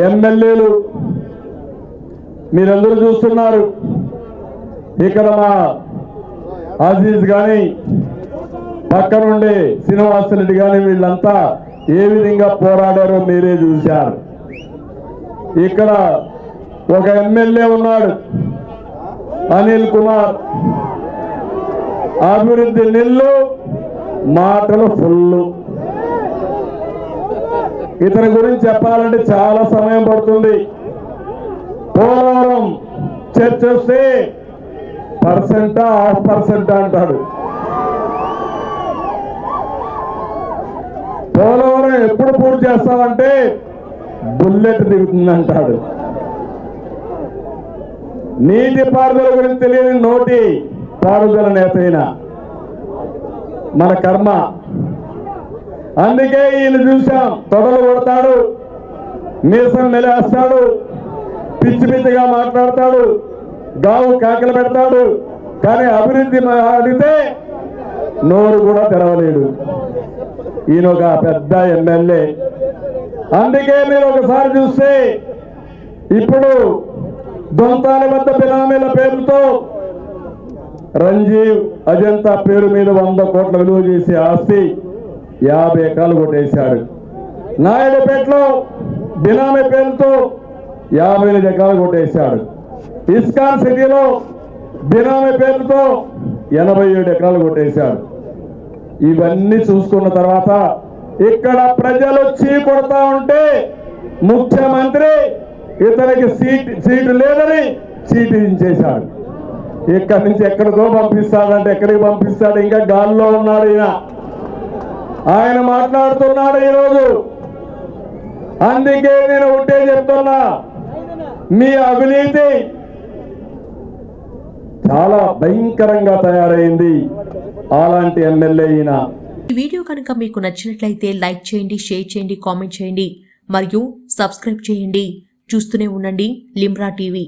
ఎమ్మెల్యేలు మీరందరూ చూస్తున్నారు. ఇక్కడ మా అజీజ్ కానీ పక్కనుండే శ్రీనివాసరెడ్డి కానీ వీళ్ళంతా ఏ విధంగా పోరాడారో మీరే చూశారు. ఇక్కడ ఒక ఎమ్మెల్యే ఉన్నాడు అనిల్ కుమార్. అభివృద్ధి నిల్లు మాటలు ఫుల్లు. ఇతని గురించి చెప్పాలంటే చాలా సమయం పడుతుంది. పోలవరం చర్చ వస్తే పర్సెంటా హాఫ్ పర్సెంట్ అంటాడు. పోలవరం ఎప్పుడు పూర్తి చేస్తామంటే బుల్లెట్ దిగుతుందంటాడు. నీటి పారుదల గురించి తెలియని నోటి పారుదల నేత మన కర్మ అందుకే ఈయన చూశాం. తొడలు కొడతాడు నీరసం మెలేస్తాడు పిచ్చి పిచ్చిగా మాట్లాడతాడు గావు కాకలు పెడతాడు. కానీ అభివృద్ధి అడిగితే నోరు కూడా తెరవలేడు. ఈయన ఒక పెద్ద ఎమ్మెల్యే. అందుకే మీరు ఒకసారి చూస్తే ఇప్పుడు దొంతాల వద్ద బినామీల పేరుతో రంజీవ్ అజంతా పేరు మీద వంద కోట్ల విలువ చేసే ఆస్తి యాభై ఎకరాలు కొట్టేశాడు. నాయుడుపేటలో బినామీ పేరుతో యాభై ఐదు ఎకరాలు కొట్టేశాడు. ఇస్కాన్ సిటీలో బినామీ పేరుతో ఎనభై ఏడు ఎకరాలు కొట్టేశాడు. ఇవన్నీ చూసుకున్న తర్వాత ఇక్కడ ప్రజలు చీ కొడతా ఉంటే ముఖ్యమంత్రి ఇతనికి సీట్ సీటు లేదని సీటు ఇచ్చేశాడు ఇక్కడి నుంచి ఎక్కడికో పంపిస్తాడంటే ఎక్కడికి పంపిస్తాడు? ఇంకా గాల్లో ఉన్నాడు ఈయన. ఆయన మాట్లాడుతున్నాడు ఈరోజు. అందుకే నేను ఉంటే చెప్తున్నా మీ అవినీతి చాలా భయంకరంగా తయారైంది అలాంటి ఎమ్మెల్యే ఈయన. ఈ వీడియో కనుక మీకు నచ్చినట్లయితే లైక్ చేయండి షేర్ చేయండి కామెంట్ చేయండి మరియు సబ్స్క్రైబ్ చేయండి. చూస్తూనే ఉండండి లిమ్రా టీవీ.